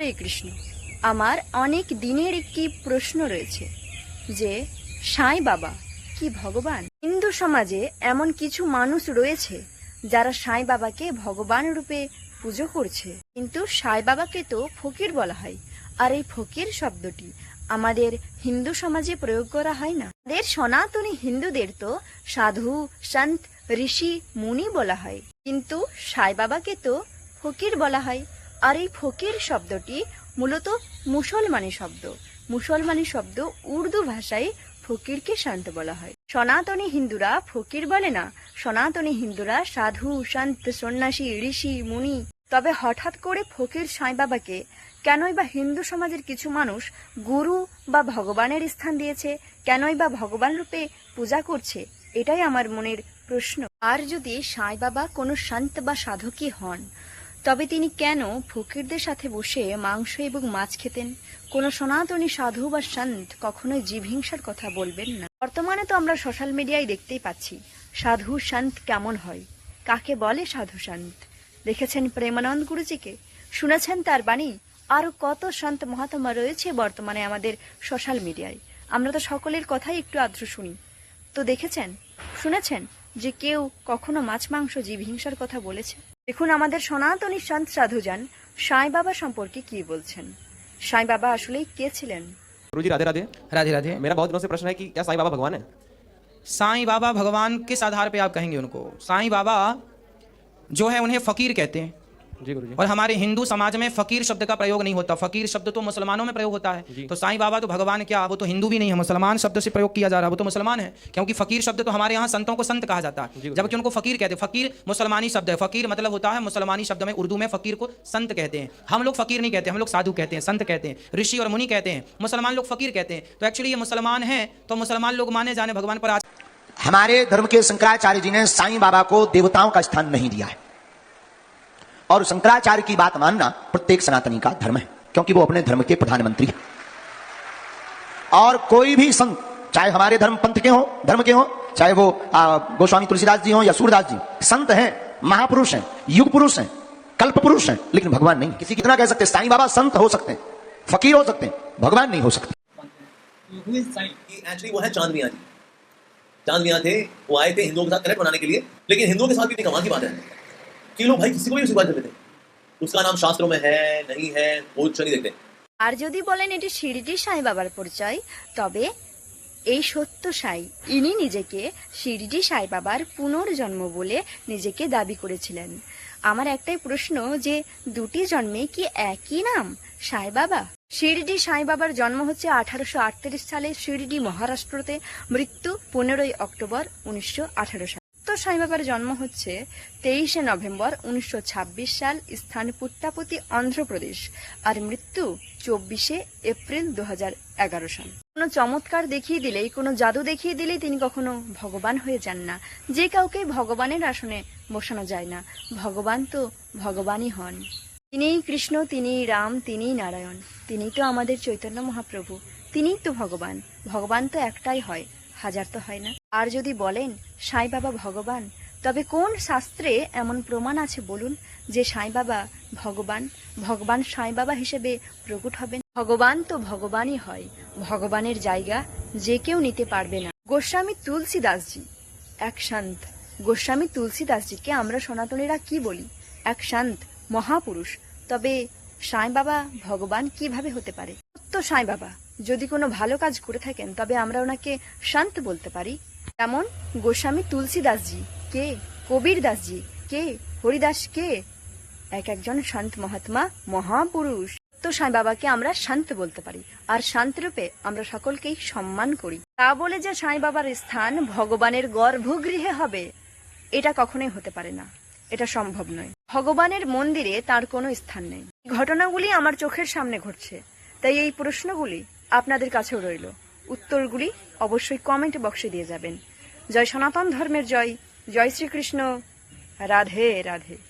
হরে কৃষ্ণ। আমার অনেক দিনের একটি প্রশ্ন রয়েছে যে, সাই বাবা, কি ভগবান? হিন্দু সমাজে এমন কিছু মানুষ রয়েছে যারা সাই বাবাকে ভগবান রূপে পুজো করছে। কিন্তু সাই বাবাকে তো ফকির বলা হয়। আর এই ফকির শব্দটি আমাদের হিন্দু সমাজে প্রয়োগ করা হয় না। আমাদের সনাতনী হিন্দুদের তো সাধু, সন্ত, ঋষি, মুনি বলা হয়। কিন্তু সাই বাবাকে তো ফকির বলা হয়। আর এই ফকির শব্দটি মূলত মুসলমানি শব্দ। মুসলমানি শব্দ উর্দু ভাষায় ফকিরকে শান্ত বলা হয়। সনাতনী হিন্দুরা ফকির বলে না। সনাতনী হিন্দুরা সাধু শান্ত সন্ন্যাসী, ঋষি, মুনি। তবে হঠাৎ করে ফকির সাই বাবাকে কেনই বা হিন্দু সমাজের কিছু মানুষ গুরু বা ভগবানের স্থান দিয়েছে, কেনই বা ভগবান রূপে পূজা করছে, এটাই আমার মনের প্রশ্ন। আর যদি সাই বাবা কোনো শান্ত বা সাধকই হন তবে তিনি কেন ফকিরদের সাথে বসে মাংস এবং মাছ খেতেন? কোনো সনাতনী সাধু বা সন্ত কখনোই জীবহিংসার কথা বলবেন না। বর্তমানে তো আমরা সোশ্যাল মিডিয়ায় দেখতেই পাচ্ছি, সাধু সন্ত কেমন হয়? কাকে বলে সাধু সন্ত? দেখেছেন প্রেমানন্দ গুরুজিকে? শুনেছেন তার বাণী? আরও কত সন্ত মহাত্মা রয়েছে বর্তমানে আমাদের সোশ্যাল মিডিয়ায় আমরা তো সকলের কথাই একটু আদ্র শুনি। তো দেখেছেন? শুনেছেন যে কেউ কখনো মাছ মাংস জীবহিংসার কথা বলেছে? দেখুন আমাদের সনাতনী সন্ত সাধুজান সাই বাবা সম্পর্কে কি বলছেন সাই বাবা আসলেই কে ছিলেন गुरु जी राधे राधे राधे राधे मेरा बहुत दिनों से प्रश्न है कि क्या साईं बाबा भगवान है साईं बाबा भगवान किस आधार पे आप कहेंगे उनको साईं बाबा जो है उन्हें फकीर कहते हैं जी गुरु जी और हमारे हिंदू समाज में फकीर शब्द का प्रयोग नहीं होता। फकीर शब्द तो मुसलमानों में प्रयोग होता है। तो साईं बाबा तो भगवान क्या वो तो हिंदू भी नहीं है मुसलमान शब्द से प्रयोग किया जा रहा है वो तो मुसलमान है। क्योंकि फकीर शब्द तो हमारे यहाँ संतों को संत कहा जाता है। जबकि उनको फकीर कहते हैं। फकीर मुसलमानी शब्द है। फकीर मतलब होता है मुसलमानी शब्द में उर्दू में फकीर को संत कहते हैं। हम लोग फकीर नहीं कहते हम लोग साधु कहते हैं संत कहते हैं। ऋषि और मुनि कहते हैं। मुसलमान लोग फकीर कहते हैं। तो एक्चुअली ये मुसलमान है तो मुसलमान लोग माने जाने भगवान पर आज हमारे धर्म के शंकराचार्य जी ने साईं बाबा को देवताओं का स्थान नहीं दिया है। और शंकराचार्य की बात मानना प्रत्येक सनातनी का धर्म है, क्योंकि वो अपने धर्म के प्रधानमंत्री है। और कोई भी संत, चाहे हमारे धर्म पंथ के हो, धर्म के हो, चाहे वो गोस्वामी तुलसीदास जी हो या सूरदास जी, संत हैं, महापुरुष हैं, युग पुरुष हैं, कल्प पुरुष हैं, लेकिन भगवान नहीं। किसी कितना कह सकते, साईं बाबा संत हो सकते हैं, फकीर हो सकते हैं, भगवान नहीं हो सकते। वो है चाँद जी। थे, वो आए थे हिंदुओं के साथ कनेक्ट बनाने के लिए, लेकिन हिंदुओं के साथ भी कमाल की बात है। कि लोग भाई किसी को भी स्वीकार कर लेते हैं। उसका नाम शास्त्रों में है नहीं है वो कुछ नहीं देखते আর যদি বলেন এটি শিরডি সাই বাবার পরিচয় তবে এই সত্য সাই ইনি নিজেকে শিরডি সাই বাবার পুনর্জন্ম বলে নিজেকে দাবি করেছিলেন আমার একটাই প্রশ্ন যে দুটি জন্মে কি একই নাম সাই বাবা শিরডি সাই বাবার জন্ম হচ্ছে আঠারোশো আটত্রিশ সালে শিরডি মহারাষ্ট্রতে মৃত্যু পনেরোই অক্টোবর উনিশশো আঠারো সাল তো সাই বাবার জন্ম হচ্ছে তেইশে নভেম্বর উনিশশো ছাব্বিশ সাল, স্থান পুট্টাপতি অন্ধ্রপ্রদেশ আর মৃত্যু চব্বিশে এপ্রিল দুহাজার এগারো সাল। কোনো চমৎকার দেখিয়ে দিলেই, কোনো জাদু দেখিয়ে দিলেই তিনি কখনো ভগবান হয়ে যান না। যে কাউকে ভগবানের আসনে বসানো যায় না। ভগবান তো ভগবানই হন। তিনিই কৃষ্ণ, তিনিই রাম, তিনিই নারায়ণ। তিনি তো আমাদের চৈতন্য মহাপ্রভু। তিনিই তো ভগবান। ভগবান তো একটাই হয়। হাজার তো হয় না। আর যদি বলেন, সাই বাবা ভগবান, তবে কোন শাস্ত্রে এমন প্রমাণ আছে বলুন যে সাই বাবা ভগবান ভগবান সাই বাবা হিসেবে প্রকট হবেন? ভগবান তো ভগবানই হয়, ভগবানের জায়গা যে কেউ নিতে পারবে না। গোস্বামী তুলসীদাসজি, এক শান্ত। গোস্বামী তুলসীদাসজিকে আমরা সনাতনীরা কি বলি? এক শান্ত, মহাপুরুষ। তবে সাই বাবা ভগবান কীভাবে হতে পারে? সত্য সাই বাবা যদি কোনো ভালো কাজ করে থাকেন, তবে আমরা ওনাকে শান্ত বলতে পারি। তেমন গোস্বামী তুলসীদাসজি, কে? কবির দাসজি কে? হরিদাস, কে? এক একজন শান্ত মহাত্মা, মহাপুরুষ। তো সাই বাবাকে আমরা শান্ত বলতে পারি। আর শান্ত রূপে আমরা সকলকেই সম্মান করি। তা বলে যে সাই বাবার স্থান ভগবানের গর্ভগৃহে হবে, এটা কখনোই হতে পারে না। এটা সম্ভব নয়। ভগবানের মন্দিরে তার কোনো স্থান নেই। ঘটনাগুলি আমার চোখের সামনে ঘটছে। তাই এই প্রশ্নগুলি আপনাদের কাছেও রইল। উত্তরগুলি অবশ্যই কমেন্ট বক্সে দিয়ে যাবেন। জয় সনাতন ধর্মের জয়। জয় শ্রীকৃষ্ণ। রাধে রাধে।